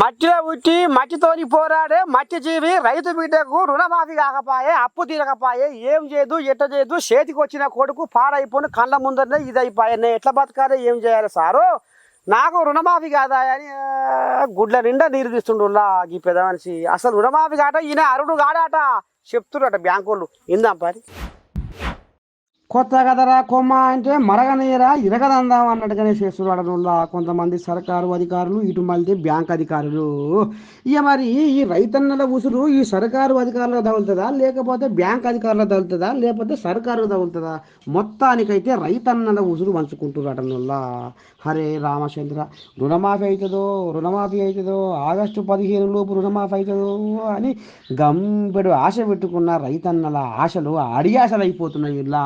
మట్టిలో ఉట్టి మట్టితోని పోరాడే మట్టి జీవి రైతు బిడ్డకు రుణమాఫీ కాకపాయే అప్పు తీరకపాయే ఏం చేయదు ఎట్ట చేయదు చేతికి వచ్చిన కొడుకు పాడైపోయి కళ్ళ ముందరనే ఇది అయిపోయాయి నేను ఎట్లా బతకాలి ఏం చేయాలి సారు? నాకు రుణమాఫీ కాదా అని గుడ్ల నిండా నీరు తీస్తుండులా ఈ పెద్ద మనిషి. అసలు రుణమాఫీ కాట ఈయన అరుడు కాడాట చెప్తున్నట వాళ్ళు ఇందాం పరి. కొత్త కదరా కొమ్మ అంటే మరగనీయరా ఇరగదందాం అన్నట్టుగానే చేస్తున్నాడు కొంతమంది సర్కారు అధికారులు ఇటు మళ్ళీ బ్యాంక్ అధికారులు. ఇక మరి ఈ రైతన్నల ఉసురు ఈ సర్కారు అధికారులకు తగులుతుందా? లేకపోతే బ్యాంక్ అధికారులకు తగులుతుందా? లేకపోతే సర్కారుకు తగులుతుందా? మొత్తానికైతే రైతన్నల ఉసురు పంచుకుంటున్నాడనుల్లా హరే రామచంద్ర. రుణమాఫీ అవుతుందో? రుణమాఫీ అవుతుందో? ఆగస్టు పదిహేను లోపు రుణమాఫీ అవుతుందో అని గంపెడు ఆశ పెట్టుకున్న రైతన్నల ఆశలు అడియాశలు అయిపోతున్నాయి ఇలా.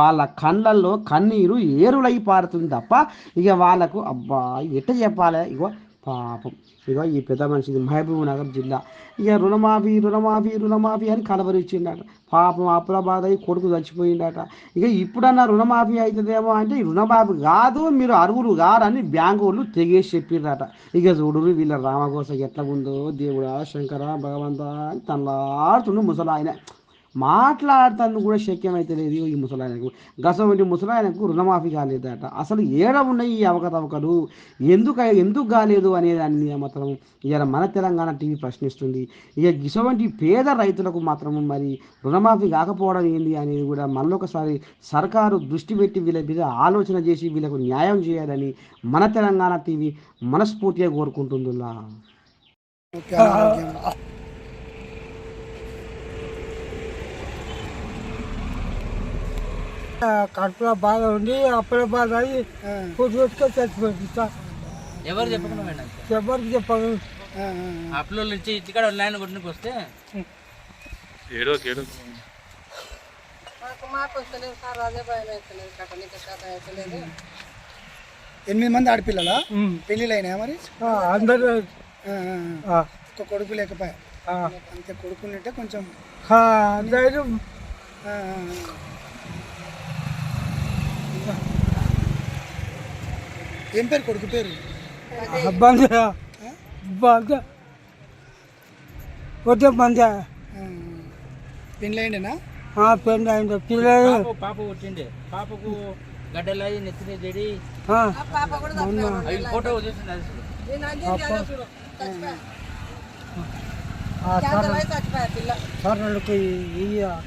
వాళ్ళ కళ్ళల్లో కన్నీరు ఏరులై పారుతుంది తప్ప ఇక వాళ్ళకు అబ్బా ఎట్ట చెప్పాలి? ఇగో పాపం. ఇగో ఈ పెద్ద మనిషిది మహబూబ్ నగర్ జిల్లా. ఇక రుణమాఫీ రుణమాఫీ రుణమాఫీ అని కలవరిచ్చిండట. పాపం అప్పుల బాధ అయి కొడుకు చచ్చిపోయిండట. ఇక ఇప్పుడన్నా రుణమాఫీ అవుతుందేమో అంటే రుణమాఫీ కాదు మీరు అరువులు కారని బ్యాంకు వాళ్ళు తెగేసి చెప్పిండట ఇక చూడు వీళ్ళ రామగోస ఎట్లా ఉందో దేవుడా శంకర భగవంత అని తనలాడుతుండు ముసలాయన. మాట్లాడతాను కూడా శక్యమైతే లేదు ఈ ముసలాయనకు. గసవంటి ముసలాయనకు రుణమాఫీ కాలేదట. అసలు ఏడ ఉన్నాయి ఈ అవకతవకలు? ఎందుకు ఎందుకు కాలేదు అనే దాన్ని మాత్రం ఇవాళ మన తెలంగాణ టీవీ ప్రశ్నిస్తుంది. ఇక గిసవంటి పేద రైతులకు మాత్రం మరి రుణమాఫీ కాకపోవడం ఏంది అనేది కూడా మళ్ళొకసారి సర్కారు దృష్టి పెట్టి వీళ్ళ మీద ఆలోచన చేసి వీళ్ళకు న్యాయం చేయాలని మన తెలంగాణ టీవీ మనస్ఫూర్తిగా కోరుకుంటుందిలా కడుపులో బాధ ఉండి అప్పుల బాధ అయ్యి ఆ, కూర్చు పెట్టుకొని చచ్చిపోయింది సార్ ఎవరు చెప్పకుండా మేడం ఎవరికి ఆ, అప్పులో నుంచి ఇంటికాడ లైన్ కొట్టుకు వస్తే? ఎనిమిది మంది ఆడపిల్లలా? పెళ్ళిళ్ళు మరి? అందరూ. ఒక్క కొడుకు లేకపోయా? ఆ, అంతే కొడుకున్నట్టే కొంచెం. అందరూ. ఏం పేరు కొడుకు పేరు? బంద బంద కొద్దిగా బంద ఆ, పెళ్ళి అయిండేనా? పెళ్ళి అయింది పిల్లలు పాప పాప పుట్టిండే. పాపకు గడ్డలై నెత్తిన చెడి. ఆ, అవి ఫోటో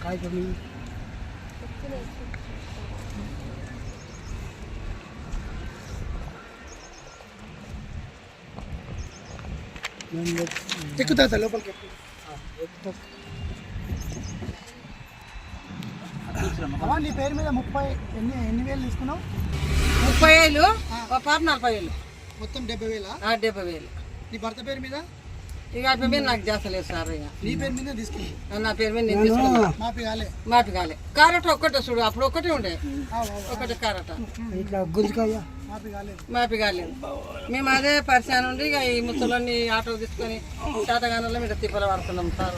కాగితం ఎక్కుతా సార్ లోపలికి ఎక్కు. నీ పేరు మీద ముప్పై ఎన్ని ఎన్ని వేలు తీసుకున్నావు? ముప్పై వేలు పాప నలభై వేలు. మొత్తం డెబ్బై వేలా? డెబ్బై వేలు. నీ భర్త పేరు మీద? ఇక అవి మీద నాకు చేస్తలేదు సార్ ఇక. నీ పేరు మీద తీసుకున్నావు ఆ, నా పేరు మీద నేను తీసుకున్నా. మాపి కాలే. మాపి కాలే. కారట ఒక్కటే చూడు అప్పుడు ఒకటే ఉండే. ఒకటే కారట. ఇట్లా కాలేదు మాపి కాలేదు. మేము అదే పరిచయం నుండి ఇక ఈ ముసలోని ఆటో తీసుకొని శాతగానంలో మీద తిప్పలు పడుతున్నాం సార్.